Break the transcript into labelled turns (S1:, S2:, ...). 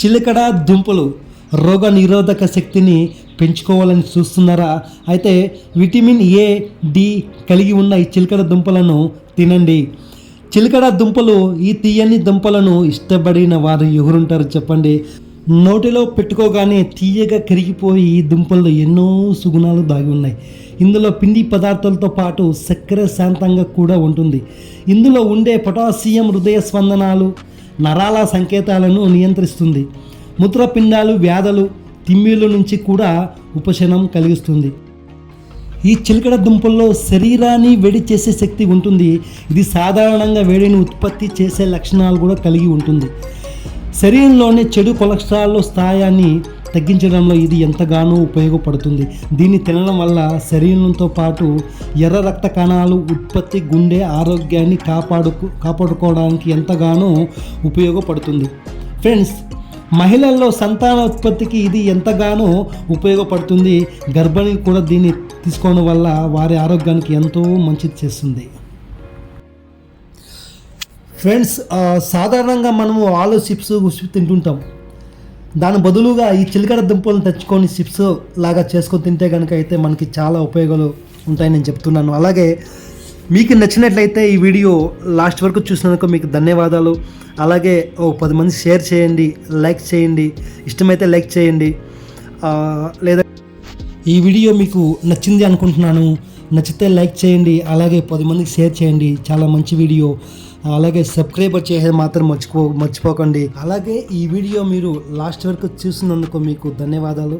S1: చిలకడ దుంపలు రోగ నిరోధక శక్తిని పెంచుకోవాలని చూస్తున్నారా? అయితే విటమిన్ ఏ డి కలిగి ఉన్న ఈ చిలకడ దుంపలను తినండి. చిలకడ దుంపలు ఈ తీయని దుంపలను ఇష్టపడిన వారు ఎవరుంటారు చెప్పండి? నోటిలో పెట్టుకోగానే తీయగా కరిగిపోయి ఈ దుంపల్లో ఎన్నో సుగుణాలు దాగి ఉన్నాయి. ఇందులో పిండి పదార్థాలతో పాటు చక్కెర శాంతంగా కూడా ఉంటుంది. ఇందులో ఉండే పొటాషియం హృదయ స్పందనాలు నరాల సంకేతాలను నియంత్రిస్తుంది. మూత్రపిండాలు వ్యాధులు తిమ్మిళ్ళ నుంచి కూడా ఉపశమనం కలిగిస్తుంది. ఈ చిలకడ దుంపల్లో శరీరాన్ని వేడి చేసే శక్తి ఉంటుంది. ఇది సాధారణంగా వేడిని ఉత్పత్తి చేసే లక్షణాలు కూడా కలిగి ఉంటుంది. శరీరంలోని చెడు కొలెస్ట్రాల్ స్థాయాన్ని తగ్గించడంలో ఇది ఎంతగానో ఉపయోగపడుతుంది. దీన్ని తినడం వల్ల శరీరంతో పాటు ఎర్ర రక్త కణాలు ఉత్పత్తి గుండె ఆరోగ్యాన్ని కాపాడుకు కాపాడుకోవడానికి ఎంతగానో ఉపయోగపడుతుంది. ఫ్రెండ్స్ మహిళల్లో సంతాన ఉత్పత్తికి ఇది ఎంతగానో ఉపయోగపడుతుంది. గర్భిణి కూడా దీన్ని తీసుకోవడం వల్ల వారి ఆరోగ్యానికి ఎంతో మంచిది చేస్తుంది. ఫ్రెండ్స్ సాధారణంగా మనము ఆలు చిప్స్ తింటుంటాం. దాని బదులుగా ఈ చిలకడ దుంపలను తెచ్చుకొని చిప్స్ లాగా చేసుకొని తింటే కనుక అయితే మనకి చాలా ఉపయోగాలు ఉంటాయని నేను చెప్తున్నాను. అలాగే మీకు నచ్చినట్లయితే ఈ వీడియో లాస్ట్ వరకు చూసినందుకు మీకు ధన్యవాదాలు. అలాగే ఓ పది మంది షేర్ చేయండి లైక్ చేయండి ఇష్టమైతే లైక్ చేయండి. లేదా ఈ వీడియో మీకు నచ్చింది అనుకుంటున్నాను. నచ్చితే లైక్ చేయండి అలాగే పది మందికి షేర్ చేయండి. చాలా మంచి వీడియో. అలాగే సబ్స్క్రైబర్ చేసేది మాత్రం మర్చిపో మర్చిపోకండి. అలాగే ఈ వీడియో మీరు లాస్ట్ వరకు చూసినందుకు మీకు ధన్యవాదాలు.